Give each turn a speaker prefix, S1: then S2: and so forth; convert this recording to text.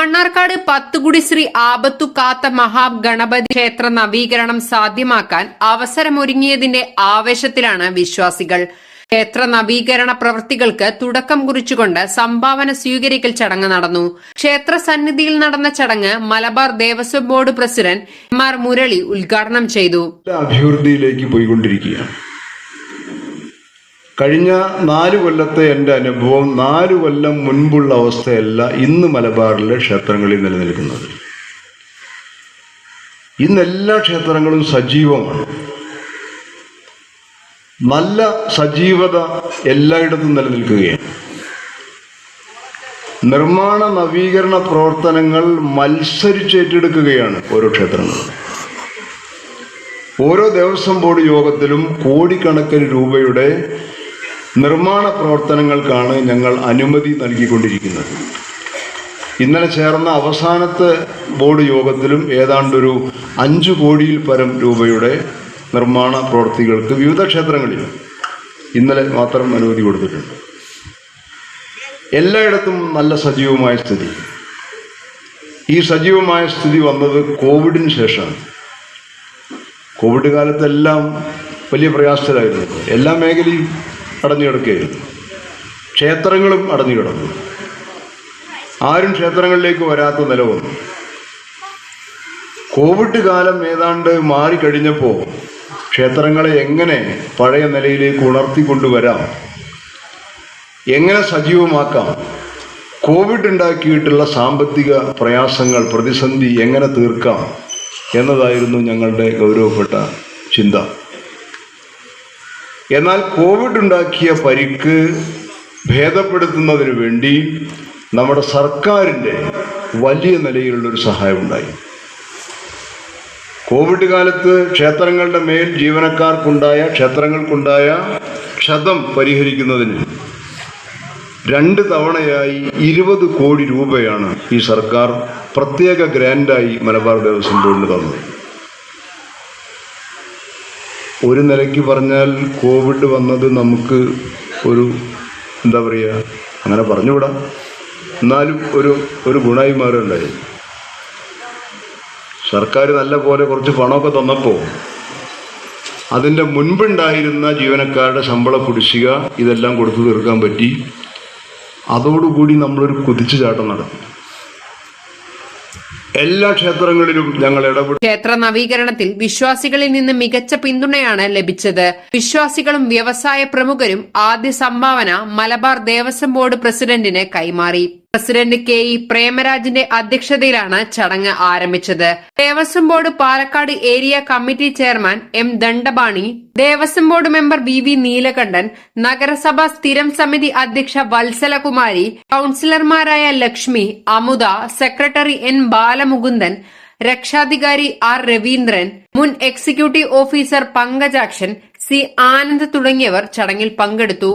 S1: മണ്ണാർക്കാട് പത്തുകുടി ശ്രീ ആപത്തു കാത്ത മഹാഗണപതി ക്ഷേത്ര നവീകരണം സാധ്യമാക്കാൻ അവസരമൊരുങ്ങിയതിന്റെ ആവേശത്തിലാണ് വിശ്വാസികൾ. ക്ഷേത്ര നവീകരണ പ്രവൃത്തികൾക്ക് തുടക്കം കുറിച്ചുകൊണ്ട് സംഭാവന സ്വീകരിക്കൽ ചടങ്ങ് നടന്നു. ക്ഷേത്ര സന്നിധിയിൽ നടന്ന ചടങ്ങ് Malabar Devaswom board president M R Murali ഉദ്ഘാടനം ചെയ്തു.
S2: അഭിവൃദ്ധിയിലേക്ക് പോയിക്കൊണ്ടിരിക്കുകയാണ്. കഴിഞ്ഞ നാല് കൊല്ലത്തെ എന്റെ അനുഭവം നാല് കൊല്ലം മുൻപുള്ള അവസ്ഥയല്ല ഇന്ന് മലബാറിലെ ക്ഷേത്രങ്ങളിൽ നിലനിൽക്കുന്നത്. ഇന്ന് എല്ലാ ക്ഷേത്രങ്ങളും സജീവമാണ്. നല്ല സജീവത എല്ലായിടത്തും നിലനിൽക്കുകയാണ്. നിർമ്മാണ നവീകരണ പ്രവർത്തനങ്ങൾ മത്സരിച്ചേറ്റെടുക്കുകയാണ് ഓരോ ക്ഷേത്രങ്ങളും. ഓരോ ദേവസ്വം ബോർഡ് യോഗത്തിലും കോടിക്കണക്കിന് രൂപയുടെ നിർമ്മാണ പ്രവർത്തനങ്ങൾക്കാണ് ഞങ്ങൾ അനുമതി നൽകിക്കൊണ്ടിരിക്കുന്നത്. ഇന്നലെ ചേർന്ന അവസാനത്തെ ബോർഡ് യോഗത്തിലും ഏതാണ്ടൊരു അഞ്ച് കോടിയിൽ പരം രൂപയുടെ നിർമ്മാണ പ്രവൃത്തികൾക്ക് വിവിധ ക്ഷേത്രങ്ങളിൽ ഇന്നലെ മാത്രം അനുമതി കൊടുത്തിട്ടുണ്ട്. എല്ലായിടത്തും നല്ല സജീവമായ സ്ഥിതി. ഈ സജീവമായ സ്ഥിതി വന്നത് കോവിഡിന് ശേഷമാണ്. കോവിഡ് കാലത്തെല്ലാം വലിയ പ്രയാസത്തിലായിരുന്നു. എല്ലാ മേഖലയും അടഞ്ഞു കിടക്കുകയായിരുന്നു ക്ഷേത്രങ്ങളും അടഞ്ഞു കിടന്നു ആരും ക്ഷേത്രങ്ങളിലേക്ക് വരാത്ത നില വന്നു. കോവിഡ് കാലം ഏതാണ്ട് മാറിക്കഴിഞ്ഞപ്പോൾ ക്ഷേത്രങ്ങളെ എങ്ങനെ പഴയ നിലയിലേക്ക് ഉണർത്തിക്കൊണ്ടുവരാം? എങ്ങനെ സജീവമാക്കാം? കോവിഡ് ഉണ്ടാക്കിയിട്ടുള്ള സാമ്പത്തിക പ്രയാസങ്ങൾ പ്രതിസന്ധി എങ്ങനെ തീർക്കാം എന്നതായിരുന്നു ഞങ്ങളുടെ ഗൗരവപ്പെട്ട ചിന്ത. എന്നാൽ കോവിഡ് ഉണ്ടാക്കിയ പരിക്ക് ഭേദപ്പെടുത്തുന്നതിന് വേണ്ടി നമ്മുടെ സർക്കാരിന്റെ വലിയ നിലയിലുള്ളൊരു സഹായമുണ്ടായി. കോവിഡ് കാലത്ത് ക്ഷേത്രങ്ങളുടെ മേൽ ജീവനക്കാർക്കുണ്ടായ ക്ഷേത്രങ്ങൾക്കുണ്ടായ ക്ഷതം പരിഹരിക്കുന്നതിന് രണ്ട് തവണയായി ഇരുപത് കോടി രൂപയാണ് ഈ സർക്കാർ പ്രത്യേക ഗ്രാൻഡായി മലബാർ ദേവസ്വം ബോർഡിന് തന്നത്. ഒരു നിലയ്ക്ക് പറഞ്ഞാൽ കോവിഡ് വന്നത് നമുക്ക് ഒരു എന്താ പറയുക അങ്ങനെ പറഞ്ഞുകൂടാ. എന്നാലും ഒരു ഒരു ഗുണമായി മാറുണ്ടായി സർക്കാർ നല്ല പോലെ കുറച്ച് പണമൊക്കെ തന്നപ്പോൾ അതിന്റെ മുൻപുണ്ടായിരുന്ന ജീവനക്കാരുടെ ശമ്പള കുടിശ്ശിക ഇതെല്ലാം കൊടുത്തു തീർക്കാൻ പറ്റി. അതോടുകൂടി നമ്മളൊരു കുതിച്ചുചാട്ടം നടത്തി. എല്ലാ ക്ഷേത്രങ്ങളിലും ഞങ്ങൾ ഇടപെടും.
S1: ക്ഷേത്ര നവീകരണത്തിൽ വിശ്വാസികളിൽ നിന്ന് മികച്ച പിന്തുണയാണ് ലഭിച്ചത്. വിശ്വാസികളും വ്യവസായ പ്രമുഖരും ആദ്യ സംഭാവന മലബാർ ദേവസ്വം ബോർഡ് പ്രസിഡന്റിന് കൈമാറി. പ്രസിഡന്റ് കെ ഇ പ്രേമരാജിന്റെ അധ്യക്ഷതയിലാണ് ചടങ്ങ് ആരംഭിച്ചത്. Devaswom board Palakkad area committee chairman M Dandapani Devaswom board member V V Neelakantan നഗരസഭാ സ്ഥിരം സമിതി അധ്യക്ഷ വത്സലകുമാരി കൌൺസിലർമാരായ ലക്ഷ്മി അമുദ സെക്രട്ടറി എൻ ബാലമുകുന്ദൻ രക്ഷാധികാരി ആർ രവീന്ദ്രൻ മുൻ executive officer Pankajakshan C Anand തുടങ്ങിയവർ ചടങ്ങിൽ പങ്കെടുത്തു.